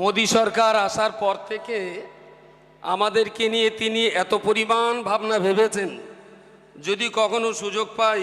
মোদী সরকার আসার পর থেকে আমাদেরকে নিয়ে তিনি এত পরিমাণ ভাবনা ভেবেছেন। যদি কখনো সুযোগ পাই,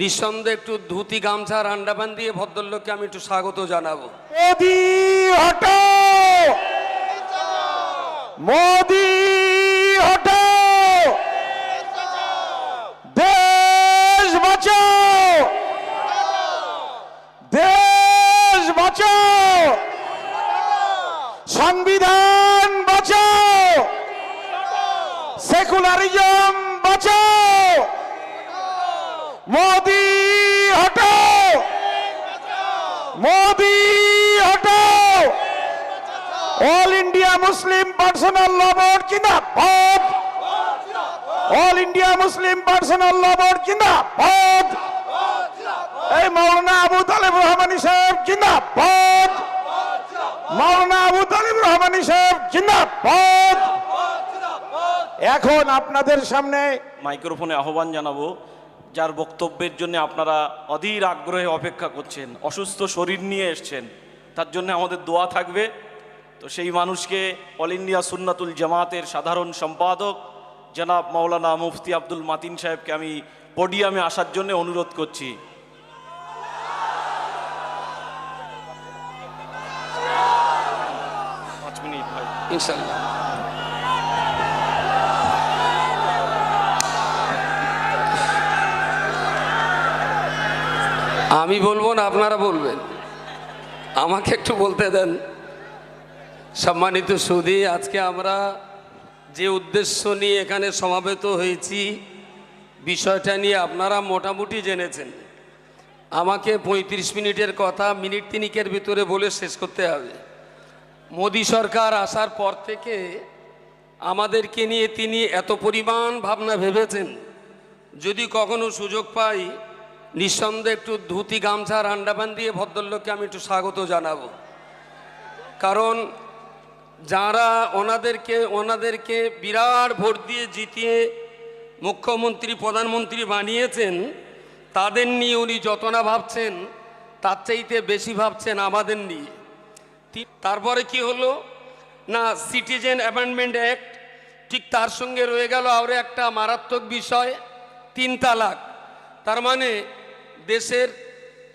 নিঃসন্দেহে একটু ধুতি, গামছা রান্ডাবান দিয়ে ভদ্রলোককে আমি একটু স্বাগত জানাব। মোদি হটো মোদি হটো দেশ বাঁচাও দেশ বাঁচাও সংবিধান বাঁচাও। সেকুলারিজম বাঁচাও। মোদি হটো Modi হটো All India Muslim Personal Law Board কিনা জিন্দাবাদ। All India Muslim Personal Law Board কিনা জিন্দাবাদ। এই মৌলানা আবু তালেব রহমানি সাহেব জিন্দাবাদ। মৌলানা আবু তালেব রহমানি সাহেব জিন্দাবাদ। এখন আপনাদের সামনে মাইক্রোফোনে আহ্বান জানাব, যার বক্তব্যের জন্য আপনারা অধীর আগ্রহে অপেক্ষা করছেন, অসুস্থ শরীর নিয়ে এসছেন, তার জন্য আমাদের দোয়া থাকবে। তো সেই মানুষকে অল ইন্ডিয়া সুন্নাতুল জামাতের সাধারণ সম্পাদক জনাব মাওলানা মুফতি আব্দুল মাতিন সাহেবকে আমি পোডিয়ামে আসার জন্য অনুরোধ করছি। ইনশাল্লাহ আমি বলব না, আপনারা বলবেন। আমাকে একটু বলতে দেন। সম্মানিত সুদী আজকে আমরা যে উদ্দেশ্য নিয়ে এখানে সমাবেত হয়েছি, বিষয়টা নিয়ে আপনারা মোটামুটি জেনেছেন। আমাকে পঁয়ত্রিশ মিনিটের কথা, মিনিট তিনিকের ভিতরে বলে শেষ করতে হবে। মোদী সরকার আসার পর থেকে আমাদেরকে নিয়ে তিনি এত পরিমাণ ভাবনা ভেবেছেন। যদি কখনো সুযোগ পাই, নিঃসন্দেহে একটু ধুতি, গামছা আন্ডাবান দিয়ে ভদ্রলোককে আমি একটু স্বাগত জানাব। কারণ যারা ওনাদেরকে ওনাদেরকে বিরাট ভোট দিয়ে জিতিয়ে মুখ্যমন্ত্রী, প্রধানমন্ত্রী বানিয়েছেন, তাদের নিয়ে উনি যত না ভাবছেন, তার চাইতে বেশি ভাবছেন আমাদের নিয়ে। তারপরে কি হলো? না সিটিজেন অ্যামেন্ডমেন্ট অ্যাক্ট ঠিক তার সঙ্গে রয়ে গেল আরও একটা মারাত্মক বিষয়, তিন তালাক। তার মানে দেশের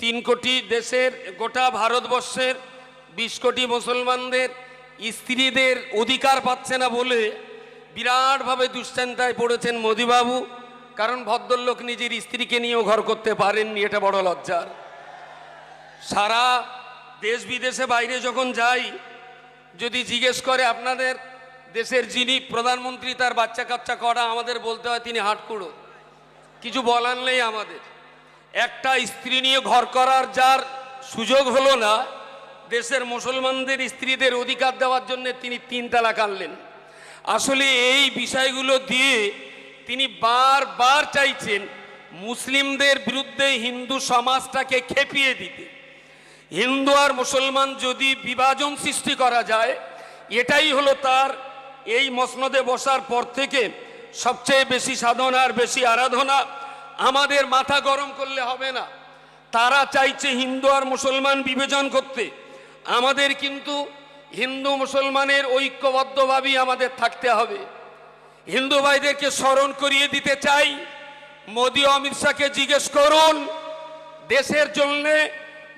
তিন কোটি দেশের গোটা ভারতবর্ষের বিশ কোটি মুসলমানদের স্ত্রীদের অধিকার পাচ্ছে না বলে বিরাটভাবে দুশ্চিন্তায় পড়েছেন মোদিবাবু, কারণ ভদ্রলোক নিজের স্ত্রীকে নিয়েও ঘর করতে পারেননি, এটা বড় লজ্জার। সারা দেশ বিদেশে বাইরে যখন যাই, যদি জিজ্ঞেস করে আপনাদের দেশের যিনি প্রধানমন্ত্রী, তার বাচ্চা কাচ্চা করা আমাদের বলতে হয় তিনি হাটকুড়ো কিছু বলার নেই আমাদের। একটা স্ত্রী নিয়ে ঘর করার যার সুযোগ হলো না, দেশের মুসলমানদের স্ত্রীদের অধিকার দেওয়ার জন্য তিনি তিন তালাক আনলেন আসলে এই বিষয়গুলো দিয়ে তিনি বারবার চাইছেন মুসলিমদের বিরুদ্ধে হিন্দু সমাজটাকে খেপিয়ে দিতে। হিন্দু আর মুসলমান যদি বিভাজন সৃষ্টি করা যায়, এটাই হলো তার এই মসনদে বসার পর থেকে সবচেয়ে বেশি সাধনা আর বেশি আরাধনা। আমাদের মাথা গরম করলে হবে না। তারা চাইছে হিন্দু আর মুসলমান বিভাজন করতে। আমাদের কিন্তু হিন্দু মুসলমানের ঐক্যবদ্ধভাবেই আমাদের থাকতে হবে। হিন্দু ভাইদেরকে স্মরণ করিয়ে দিতে চাই। মোদী অমিত শাহকে জিজ্ঞেস করুন, দেশের জন্যে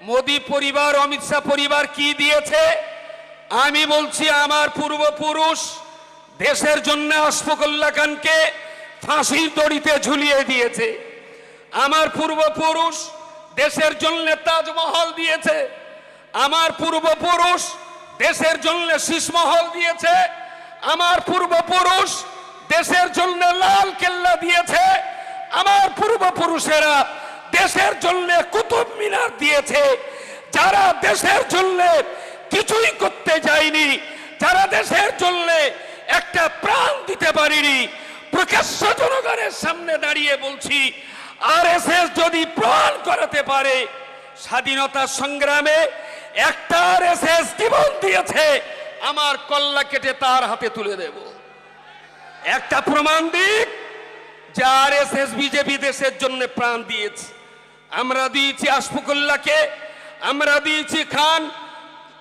মোদী পরিবার, অমিত শাহ পরিবার কি দিয়েছে? আমি বলছি, আমার পূর্বপুরুষ দেশের জন্য অশফাকুল্লা খানকে ফাঁসির দড়িতে ঝুলিয়ে দিয়েছে। আমার পূর্বপুরুষ দেশের জন্য তাজমহল দিয়েছে। আমার পূর্বপুরুষ দেশের জন্য শীষমহল দিয়েছে। আমার পূর্বপুরুষ দেশের জন্য লাল কেল্লা দিয়েছে। আমার পূর্বপুরুষেরা দেশের জন্য কুতুব মিনার দিয়েছে। যারা দেশের জন্য কিছুই করতে যায়নি, যারা দেশের জন্য একটা প্রাণ দিতে পারিনি, প্রকাশ্য জনগণের সামনে দাঁড়িয়ে বলছি আর যদি প্রাণ করাতে পারে, স্বাধীনতা সংগ্রামে একটা আর জীবন দিয়েছে, আমার কল্লা কেটে তার হাতে তুলে দেব। একটা প্রমাণ দিক, যে আর এস এস বিজেপি দেশের জন্য প্রাণ দিয়েছে। আমরা দিয়েছি আশফাকুল্লাহকে, আমরা দিয়েছি খান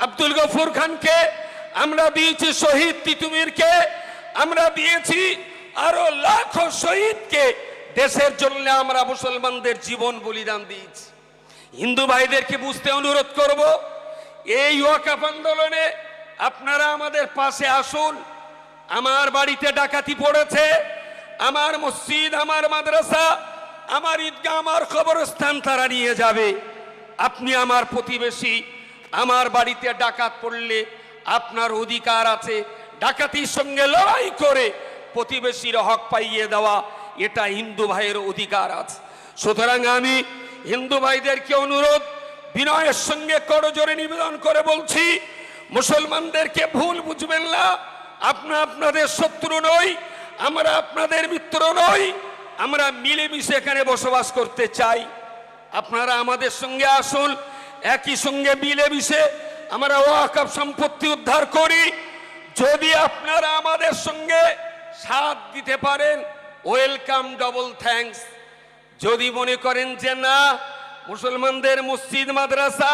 আব্দুল গফুর খানকে, আমরা দিয়েছি শহীদ তিতুমিরকে, আমরা দিয়েছি আরও লাখো শহীদকে। দেশের জন্য আমরা মুসলমানদের জীবন বলিদান দিয়েছি। হিন্দু ভাইদেরকে বুঝতে অনুরোধ করব, এই ওয়াকাফ আন্দোলনে আপনারা আমাদের পাশে আসুন। আমার বাড়িতে ডাকাতি পড়েছে, আমার মসজিদ, আমার মাদ্রাসা আমার ঈদগাহ, আমার কবরস্থান তারা নিয়ে যাবে। আপনি আমার প্রতিবেশী, আমার বাড়িতে ডাকাত পড়লে আপনার অধিকার আছে। ডাকাতির সঙ্গে লড়াই করে প্রতিবেশীর হক পাইয়ে দেওয়া, এটা হিন্দু ভাইয়ের অধিকার আছে। সুতরাং আমি হিন্দু ভাইদেরকে অনুরোধ, বিনয়ের সঙ্গে করজোরে নিবেদন করে বলছি, মুসলমানদেরকে ভুল বুঝবেন না। আপনা আপনাদের শত্রু নই, আমরা আপনাদের মিত্র নই। আমরা মিলেমিশে এখানে বসবাস করতে চাই। আপনারা আমাদের সঙ্গে আসুন, একই সঙ্গে মিলেমিশে আমরা ওয়াকাপ সম্পত্তি উদ্ধার করি। যদি আপনারা আমাদের সঙ্গে সাথ দিতে পারেন, ওয়েলকাম, ডবল থ্যাঙ্কস। যদি মনে করেন যে না, মুসলমানদের মসজিদ, মাদ্রাসা,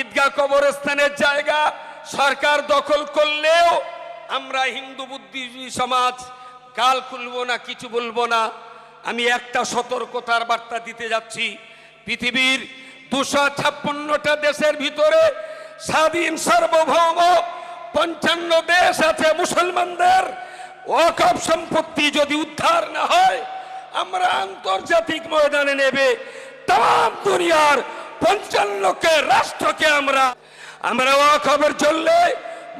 ঈদগাহ কবরস্থানের জায়গা সরকার দখল করলেও আমরা হিন্দু বুদ্ধিজীবী সমাজ কাল খুলব না, কিছু বলব না। আমি একটা সতর্কতার বার্তা দিতে যাচ্ছি। পৃথিবীর দুশো ছাপ্পান্নটা দেশের ভিতরে স্বাধীন, সার্বভৌম, পঞ্চান্ন দেশ আছে মুসলমানদের। ওয়াকফ সম্পত্তি যদি উদ্ধার না হয়, আমরা আন্তর্জাতিক ময়দানে নেবে। তাম দুনিয়ার পঞ্চান্নকে রাষ্ট্রকে আমরা। আমরা ওয়াকফের চললে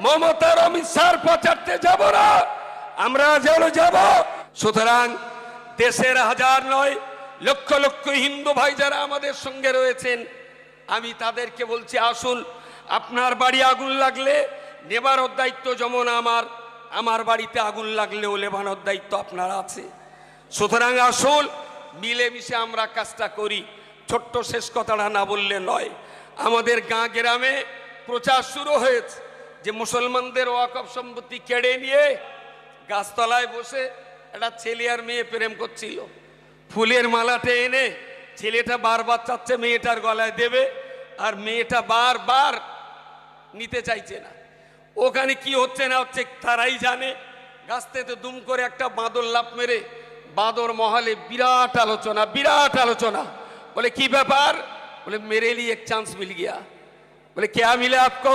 মমতার অমিত শাহর পচারতে যাব না। আমরা যেন যাব। সুতরাং দেশের হাজার নয়, লক্ষ লক্ষ হিন্দু ভাই যারা আমাদের সঙ্গে রয়েছেন, আমি তাদেরকে বলছি, আসুন, আপনার বাড়ি আগুন লাগলে নেবার দায়িত্ব যেমন আমার আমার বাড়িতে আগুন লাগলেও লেবানোর দায়িত্ব আপনার আছে। সুতরাং আসুন, মিলেমিশে আমরা কাজটা করি। ছোট্ট শেষ কথাটা না বললে নয়, আমাদের গাঁ গ্রামে প্রচার শুরু হয়েছে যে মুসলমানদের ওয়াকফ সম্পত্তি কেড়ে নিয়ে গাছতলায় বসে একটা ছেলে আর মেয়ে প্রেম করছিল ফুলের মালাটা এনে ছেলেটা বারবার চাচ্ছে মেয়েটার গলায় দেবে আর মেয়েটা বারবার নিতে চাইছে না ওখানে কি হচ্ছে না হচ্ছে তারাই জানে গাছ থেকে দুম করে একটা বাঁদর লাভ মেরে বাঁদর মহলে বিরাট আলোচনা বিরাট আলোচনা বলে কি ব্যাপার बोले मेरे लिए एक चांस मिल गया बोले क्या मिला आपको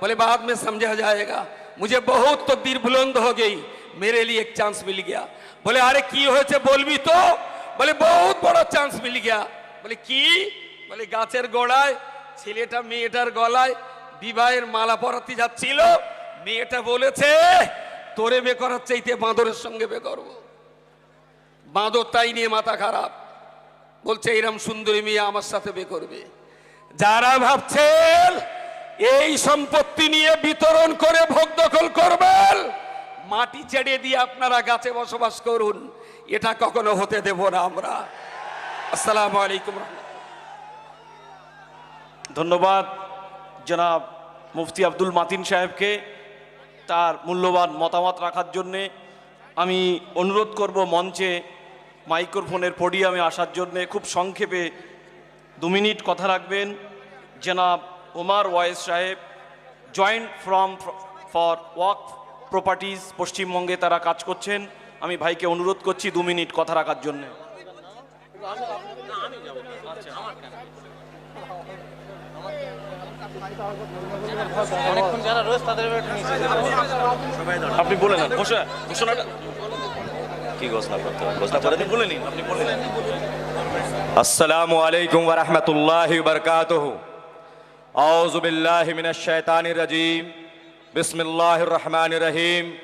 बोले बाद में समझा जाएगा मुझे बहुत तो दिल बुलंद हो गई मेरे लिए एक चांस मिल गया बोले अरे की হয়েছে বলবি তো বলে বহুত বড় চান্স মিল গিয়া বলে কি বলে গাছের গোড়ায় ছেলেটা মেয়েটার গলায় বিবাহের মালা পরাতে যাচ্ছিল মেয়েটা বলেছে তোরে বে করার চাইতে বাঁদরের সঙ্গে বে করবো বাঁদর তাই নিয়ে মাথা খারাপ বলছে এরম সুন্দরী মেয়ে আমার সাথে বে করবে যারা ভাবছেন এই সম্পত্তি নিয়ে বিতরণ করে ভোগ দখল করবেন মাটি ছেড়ে দিয়ে আপনারা গাছে বসবাস করুন, এটা কখনো হতে দেব না আমরা। আসসালামু আলাইকুম। ধন্যবাদ জনাব মুফতি আব্দুল মাতিন সাহেবকে তার মূল্যবান মতামত রাখার জন্যে। আমি অনুরোধ করব মঞ্চে মাইক্রোফোনের পোডিয়ামে আসার জন্যে খুব সংক্ষেপে দু মিনিট কথা রাখবেন। জনাব ওমার ওয়াইস সাহেব, জয়েন্ট ফ্রম ফর ওয়াক প্রপার্টিজ পশ্চিমবঙ্গে তারা কাজ করছেন। আমি ভাইকে অনুরোধ করছি দু মিনিট কথা রাখার জন্যে। আপনি বলে নেন ঘোষণাটা কি ঘোষণা করতে হবে? ঘোষণা করে দিন বলে নিন আপনি বলে নিন আসসালামু আলাইকুম ওয়া রাহমাতুল্লাহি ওয়া বারাকাতুহু। আউযু বিল্লাহি মিনাশ শাইতানির রাজীম। بسم اللہ الرحمن الرحیم.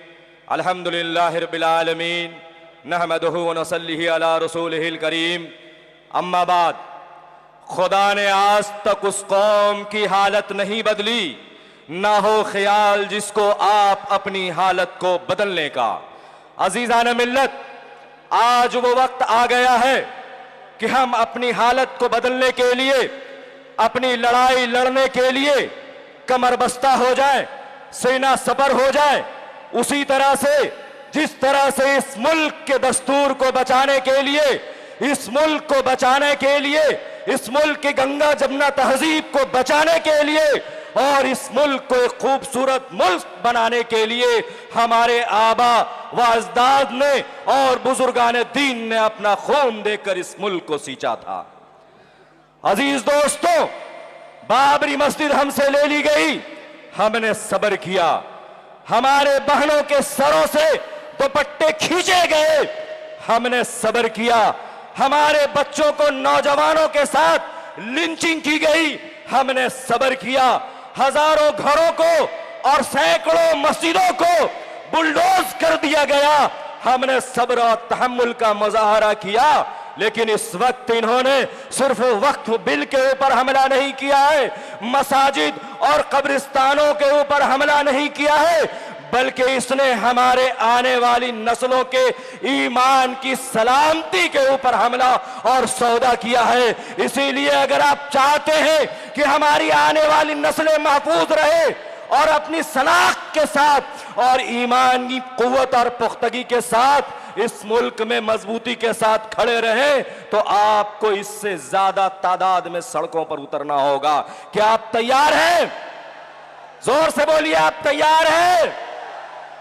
الحمد للہ رب العالمین. نحمده و نصلیہ علی رسوله الكریم اما بعد، خدا نے آج تک اس قوم کی حالت نہیں بدلی، نہ ہو خیال جس کو آپ اپنی حالت کو بدلنے کا۔ عزیزان ملت، آج وہ وقت آ گیا ہے کہ ہم اپنی حالت کو بدلنے کے لیے، اپنی لڑائی لڑنے کے لیے کمر بستہ ہو جائیں۔ سینہ سبر ہو جائے۔ اسی طرح سے جس طرح سے اس ملک کے دستور کو بچانے کے لیے، اس ملک کو بچانے کے لیے، اس ملک کی گنگا جمنا تہذیب کو بچانے کے لیے اور اس ملک کو ایک خوبصورت ملک بنانے کے لیے ہمارے آبا و ازداد نے اور بزرگان دین نے اپنا خون دے کر اس ملک کو سیچا تھا۔ عزیز دوستوں بابری مسجد ہم سے لے لی گئی۔ ہم نے صبر کیا۔ ہمارے بہنوں کے سروں سے دوپٹے کھینچے گئے۔ ہم نے صبر کیا۔ ہمارے بچوں کو نوجوانوں کے ساتھ لنچنگ کی گئی۔ ہم نے صبر کیا۔ ہزاروں گھروں کو اور سینکڑوں مسجدوں کو بلڈوز کر دیا گیا۔ ہم نے صبر اور تحمل کا مظاہرہ کیا۔ لیکن اس وقت انہوں نے صرف وقت بل کے اوپر حملہ نہیں کیا ہے، مساجد اور قبرستانوں کے اوپر حملہ نہیں کیا ہے، بلکہ اس نے ہمارے آنے والی نسلوں کے ایمان کی سلامتی کے اوپر حملہ اور سودا کیا ہے۔ اسی لیے اگر آپ چاہتے ہیں کہ ہماری آنے والی نسلیں محفوظ رہے اور اپنی سلاخ کے ساتھ اور ایمان کی قوت اور پختگی کے ساتھ اس ملک میں مضبوطی کے ساتھ کھڑے رہیں تو آپ کو اس سے زیادہ تعداد میں سڑکوں پر اترنا ہوگا۔ کیا آپ تیار ہیں؟ زور سے بولیے آپ تیار ہیں؟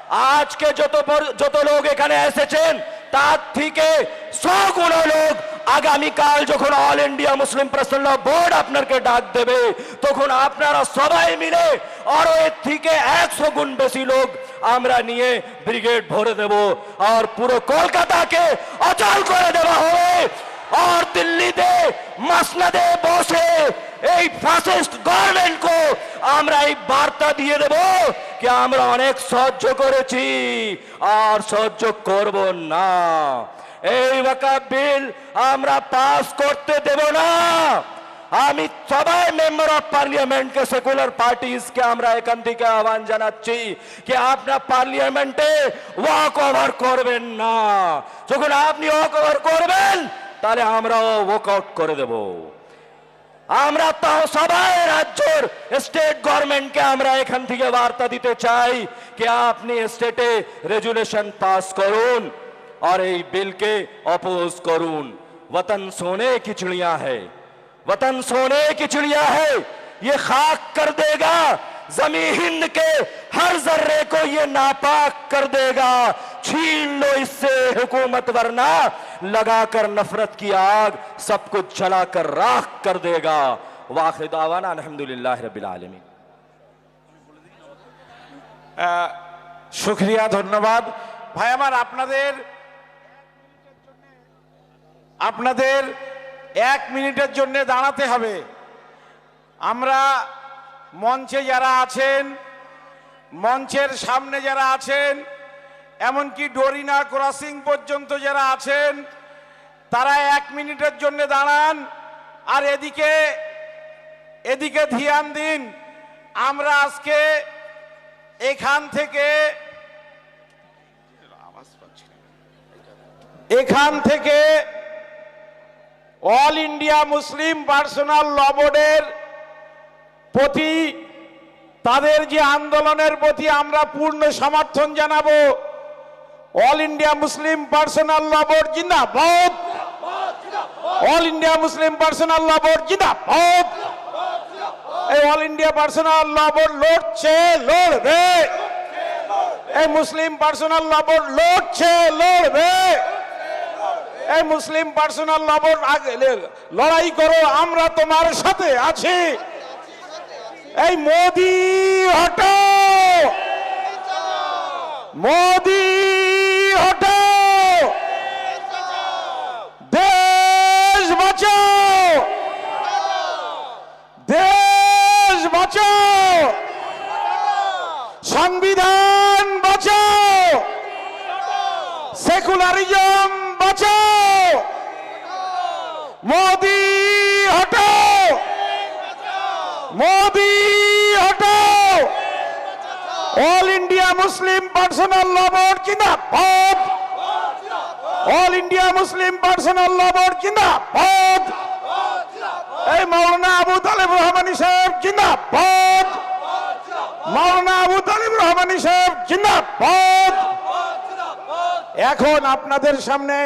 آج کے جو تو, لوگ ایک لوگ ایسے چین تات تھی کہ سو گنا لوگ আগামীকাল যখন All India Muslim Personal Board আপনাকে ডাক দেবে, তখন আপনারা সবাই মিলে আরও এর থেকে একশো গুণ বেশি লোক আমরা নিয়ে ব্রিগেড ভরে দেব আর পুরো কলকাতাকে অচল করে দেওয়া হবে। আর দিল্লিতে মাসনাদে বসে এই ফাসিস্ট গভর্নমেন্ট কো আমরা এই বার্তা দিয়ে দেব কি আমরা অনেক সহ্য করেছি, আর সহ্য করব না। এই ওয়াকা বিল আমরা পাস করতে দেব না। আমি সবাই মেম্বার অফ পার্লিয়ামেন্টকে সেকুলার পার্টিজকে আমরা এখান থেকে আহ্বান জানাচ্ছি কি আপনার পার্লিয়ামেন্টে ওয়াক ওভার করবেন না। যখন আপনি ওয়াক ওভার করবেন, তাহলে আমরাও ওয়াক আউট করে দেবো। আমরা তাও সবাই রাজ্যের স্টেট গভর্নমেন্টকে আমরা এখান থেকে বার্তা দিতে চাই कि আপনি স্টেটে রেজুলেশন পাস করুন। اور ای بل کے اپوز کرون۔ وطن سونے کی چڑیا ہے۔ وطن سونے کی چڑیا ہے۔ یہ خاک کر دے گا۔ زمین ہند کے ہر ذرے کو یہ ناپاک کر دے گا۔ چھین لو اس سے حکومت، ورنہ لگا کر نفرت کی آگ سب کچھ چلا کر راک کر دے گا۔ واخر دعوانا الحمدللہ رب العالمین۔ شکریہ، دھنیہ واد۔ بھائی اپنا دیر۔ আপনাদের এক মিনিটের জন্য দাঁড়াতে হবে। আমরা মঞ্চে যারা আছেন, মঞ্চের সামনে যারা আছেন, এমনকি ডোরিনা ক্রসিং পর্যন্ত যারা আছেন, তারা এক মিনিটের জন্য দাঁড়ান। আর এদিকে এদিকে ধ্যান দিন। আমরা আজকে এখান থেকে এখান থেকে All India Muslim Personal Law বোর্ডের প্রতি, তাদের যে আন্দোলনের প্রতি আমরা পূর্ণ সমর্থন জানাব, All India Muslim Personal Law Board জিন্দাবাদ! All India Muslim Personal Law Board জিন্দাবাদ! এই All India Personal Law Board লড়ছে, লড়বে! এই মুসলিম পার্সোনাল ল বোর্ড লড়ছে, লড়বে! এই মুসলিম পার্সোনাল লড়াই করো, আমরা তোমার সাথে আছি। এই মোদি, হটো! মোদি, হটো! দেশ বাঁচাও! দেশ বাঁচাও! সংবিধান বাঁচাও! সেকুলারিজম বাঁচাও মোদি হটো Modi হটো All India Muslim Personal Law Board জিন্দাবাদ। All India Muslim Personal Law Board জিন্দাবাদ। এই মৌলানা আবু তালেব রহমানি সাহেব জিন্দাবাদ। মৌলানা আবু তালিব রহমানি সাহেব জিন্দাবাদ। এখন আপনাদের সামনে